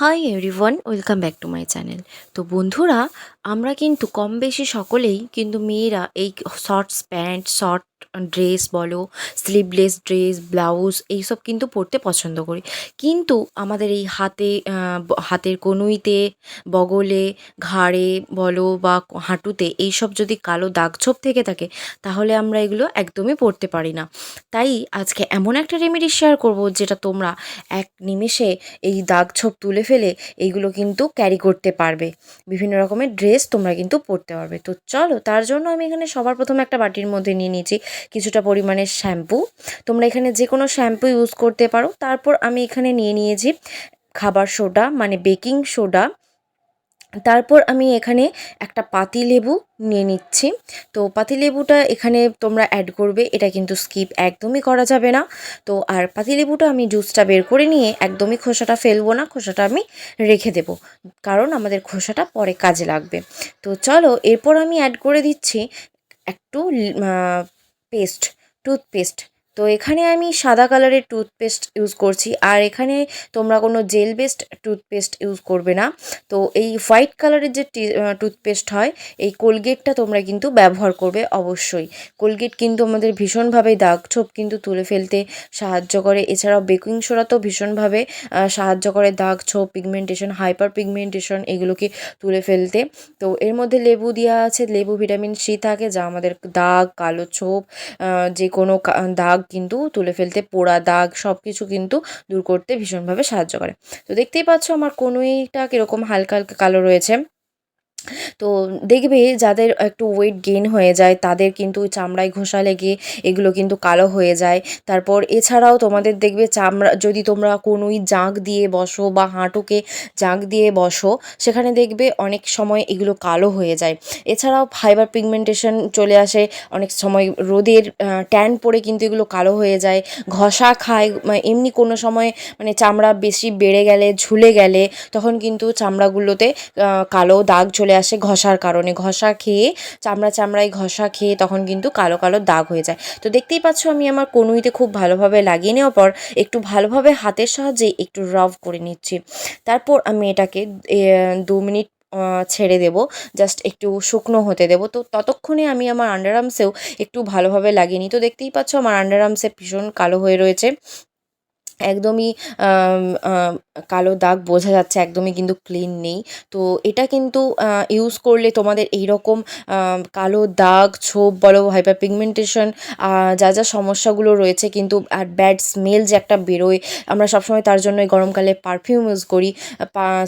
Hi everyone welcome back to my channel তো বন্ধুরা, আমরা কিন্তু কম বেশি সকলেই কিন্তু মেয়েরা এই শর্টস প্যান্ট শর্ট ড্রেস বলো স্লিভলেস ড্রেস ব্লাউজ এইসব কিন্তু পরতে পছন্দ করি। কিন্তু আমাদের এই হাতে হাতের কনুইতে, বগলে, ঘাড়ে বলো বা হাঁটুতে এইসব যদি কালো দাগ ছোপ থেকে থাকে, তাহলে আমরা এগুলো একদমই পরতে পারি না। তাই আজকে এমন একটা রেমেডি শেয়ার করব, যেটা তোমরা এক নিমেষে এই দাগ ছোপ তুলে ফেলে এইগুলো কিন্তু ক্যারি করতে পারবে। বিভিন্ন রকমের ড্রেস তোমরা কিন্তু পরতে পারবে। তো চলো, তার জন্য আমি এখানে সবার প্রথমে একটা বাটির মধ্যে নিয়ে নিয়েছি। কিছুটা পরিমাণে শ্যাম্পু। তোমরা এখানে যে কোনো শ্যাম্পু ইউজ করতে পারো। তারপর আমি এখানে নিয়ে নিয়েছি খাবার সোডা মানে বেকিং সোডা। তারপর আমি এখানে একটা পাতি লেবু নিয়ে নিচ্ছি। তো পাতি লেবুটা এখানে তোমরা অ্যাড করবে, এটা কিন্তু স্কিপ একদমই করা যাবে না। তো আর পাতি লেবুটা আমি জুসটা বের করে নিয়ে একদমই খোসাটা ফেলব না, খোসাটা আমি রেখে দেবো। কারণ আমাদের খোসাটা পরে কাজে লাগবে। তো চলো, এরপর আমি অ্যাড করে দিচ্ছি একটু পেস্ট টুথপেস্ট তো এখানে আমি সাদা কালারের টুথপেস্ট ইউজ করছি। আর এখানে তোমরা কোনো জেল বেসড টুথপেস্ট ইউজ করবে না। তো এই হোয়াইট কালারের যে টুথপেস্ট হয়, এই কোলগেটটা তোমরা কিন্তু ব্যবহার করবে অবশ্যই। কোলগেট কিন্তু আমাদের ভীষণভাবে দাগ ছোপ কিন্তু তুলে ফেলতে সাহায্য করে। এছাড়াও বেকিং সোডা তো ভীষণভাবে সাহায্য করে দাগ ছোপ পিগমেন্টেশন হাইপার পিগমেন্টেশন এগুলোকে তুলে ফেলতে। তো এর মধ্যে লেবু দেওয়া আছে, লেবু ভিটামিন সি থাকে যা আমাদের দাগ, কালো ছোপ যে কোনো দাগ কিন্তু তুলে ফেলতে, পোড়া দাগ সব কিছু কিন্তু দূর করতে ভীষণভাবে সাহায্য করে। তো দেখতেই পাচ্ছ আমার কনুইটা কীরকম হালকা হালকা কালো রয়েছে। তো দেখবে যাদের একটু ওয়েট গেইন হয়ে যায়, তাদের কিন্তু চামড়ায় ঘষা লেগে এগুলো কিন্তু কালো হয়ে যায়। তারপর এছাড়াও তোমাদের দেখবে চামড়া, যদি তোমরা কোনোই জাঁক দিয়ে বসো বা হাঁটুকে জাঁক দিয়ে বসো, সেখানে দেখবে অনেক সময় এগুলো কালো হয়ে যায়। এছাড়াও ফাইবার পিগমেন্টেশন চলে আসে, অনেক সময় রোদের ট্যান পড়ে কিন্তু এগুলো কালো হয়ে যায়। ঘষা খায় মানে এমনি কোনো সময় মানে চামড়া বেশি বেড়ে গেলে, ঝুলে গেলে, তখন কিন্তু চামড়াগুলোতে কালো দাগ চলে আসে ঘষার কারণে। ঘষা খেয়ে, চামড়া চামড়ায় ঘষা খেয়ে তখন কিন্তু কালো কালো দাগ হয়ে যায়। তো দেখতেই পাচ্ছ আমি আমার কনুইতে খুব ভালোভাবে লাগিয়ে নেওয়ার পর একটু ভালোভাবে হাতের সাহায্যে একটু রাব করে নিচ্ছি। তারপর আমি এটাকে দু মিনিট ছেড়ে দেব। জাস্ট একটু শুকনো হতে দেবো। তো ততক্ষণে আমি আমার আন্ডার আর্মসেও একটু ভালোভাবে লাগিয়ে তো দেখতেই পাচ্ছ আমার আন্ডার আর্মসে ভীষণ কালো হয়ে রয়েছে। একদমই কালো দাগ বোঝা যাচ্ছে, একদমই কিন্তু ক্লিন নেই। তো এটা কিন্তু ইউজ করলে তোমাদের এই রকম কালো দাগ, ছোপ বলো হাইপার পিগমেন্টেশন যা যা সমস্যাগুলো রয়েছে কিন্তু আর ব্যাড স্মেল যে একটা বেরোয়, আমরা সবসময় তার জন্য গরমকালে পারফিউম ইউজ করি।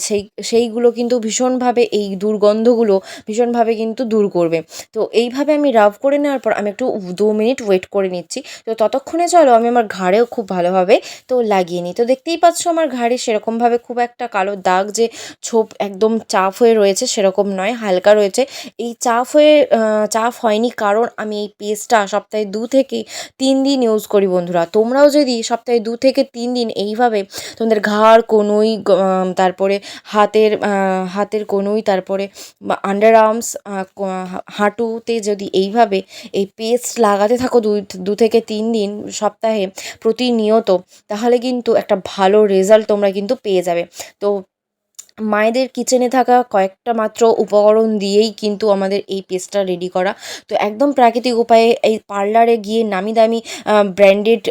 সেই, সেইগুলো কিন্তু ভীষণভাবে এই দুর্গন্ধগুলো ভীষণভাবে কিন্তু দূর করবে। তো এইভাবে আমি রাব করে নেওয়ার পর আমি একটু দু মিনিট ওয়েট করে নিচ্ছি। তো ততক্ষণে চলো, আমি আমার ঘাড়েও খুব ভালোভাবে, তো লাগিয়ে নিই তো দেখতেই পাচ্ছ আমার ঘাড়ে সেরকমভাবে খুব একটা কালো দাগ যে ছোপ একদম চাপ হয়ে রয়েছে সেরকম নয়, হালকা রয়েছে। এই চাপ হয়ে চাপ হয়নি কারণ আমি এই পেস্টটা সপ্তাহে দু থেকে তিন দিন ইউজ করি বন্ধুরা। তোমরাও যদি সপ্তাহে দু থেকে তিন দিন এইভাবে তোমাদের ঘাড়, কনুই তারপরে হাতের হাতের কনুই, তারপরে আন্ডার আর্মস হাঁটুতে যদি এইভাবে এই পেস্ট লাগাতে থাকো দু দু থেকে তিন দিন সপ্তাহে প্রতিনিয়ত, তাহলে কিন্তু একটা ভালো রেজাল্ট তোমরা কিন্তু পেয়ে যাবে। তো মায়েদের কিচেনে থাকা কয়েকটা মাত্র উপকরণ দিয়েই কিন্তু আমাদের এই পেস্টটা রেডি করা। তো একদম প্রাকৃতিক উপায়ে এই পার্লারে গিয়ে নামি দামি ব্র্যান্ডেড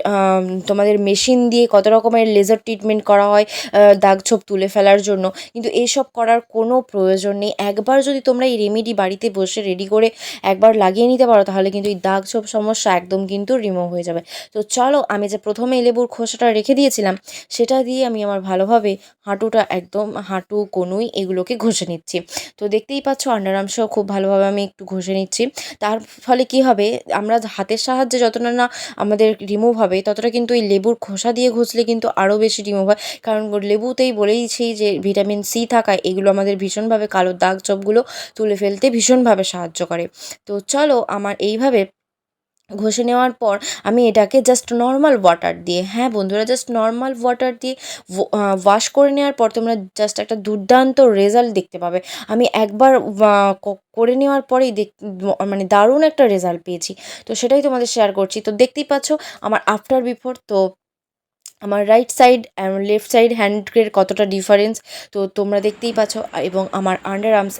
তোমাদের মেশিন দিয়ে কত রকমের লেজার ট্রিটমেন্ট করা হয় আহ, দাগ ছোপ তুলে ফেলার জন্য। কিন্তু এসব করার কোনো প্রয়োজন নেই। একবার যদি তোমরা এই রেমেডি বাড়িতে বসে রেডি করে একবার লাগিয়ে নিতে পারো তাহলে কিন্তু এই দাগ ছোপ সমস্যা একদম কিন্তু রিমুভ হয়ে যাবে। তো চলো আমি যে প্রথমে লেবুর খোসাটা রেখে দিয়েছিলাম সেটা দিয়ে আমি আমার ভালোভাবে হাঁটুটা একদম হাঁটু কনুই এগুলোকে ঘষে নিচ্ছি। তো দেখতেই পাচ্ছ আন্ডার খুব ভালোভাবে আমি একটু ঘষে নিচ্ছি। তার ফলে কি হবে? আমরা হাতের সাহায্যে যতটা না আমাদের রিমুভ হবে, ততটা কিন্তু এই লেবুর খোসা দিয়ে ঘষলে কিন্তু আরও বেশি রিমুভ হয়। কারণ লেবুতেই বলেইছি যে ভিটামিন সি থাকায় এগুলো আমাদের ভীষণভাবে কালো দাগ চপগুলো তুলে ফেলতে ভীষণভাবে সাহায্য করে। তো চলো আমার এইভাবে ঘষে নেওয়ার পর আমি এটাকে জাস্ট নর্মাল ওয়াটার দিয়ে হ্যাঁ বন্ধুরা জাস্ট নর্মাল ওয়াটার দিয়ে ওয়াশ করে নেওয়ার পর তোমরা জাস্ট একটা দুর্দান্ত রেজাল্ট দেখতে পাবে। আমি একবার করে নেওয়ার পরেই দেখ মানে দারুণ একটা রেজাল্ট পেয়েছি। তো সেটাই তোমাদের শেয়ার করছি। তো দেখতেই পাচ্ছ আমার আফটার বিফোর তো আমার right side and left side হ্যান্ডের কতটা ডিফারেন্স তো তোমরা দেখতেই পাচ্ছ, এবং আমার under arms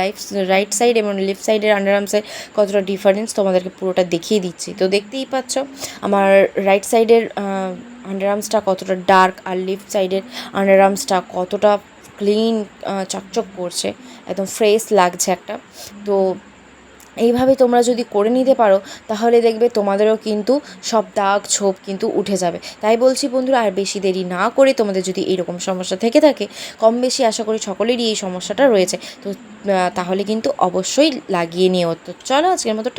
life right side এবং লেফট সাইডের আন্ডার আর্মসের কতটা ডিফারেন্স তোমাদেরকে পুরোটা দেখিয়ে দিচ্ছি। তো দেখতেই পাচ্ছ, আমার রাইট সাইডের আন্ডার আর্মসটা কতটা ডার্ক আর লেফট সাইডের আন্ডার আর্মসটা কতটা ক্লিন চকচক করছে, একদম ফ্রেশ লাগছে একটা। তো এইভাবে তোমরা যদি করে নিতে পারো, তাহলে দেখবে তোমাদেরও কিন্তু সব দাগ ছোপ কিন্তু উঠে যাবে। তাই বলছি বন্ধুরা, আর বেশি দেরি না করে তোমাদের যদি এইরকম সমস্যা থেকে থাকে, কম বেশি আশা করি সকলেরই এই সমস্যাটা রয়েছে। তো তাহলে কিন্তু অবশ্যই লাগিয়ে নিও। তো চলো আজকের মতো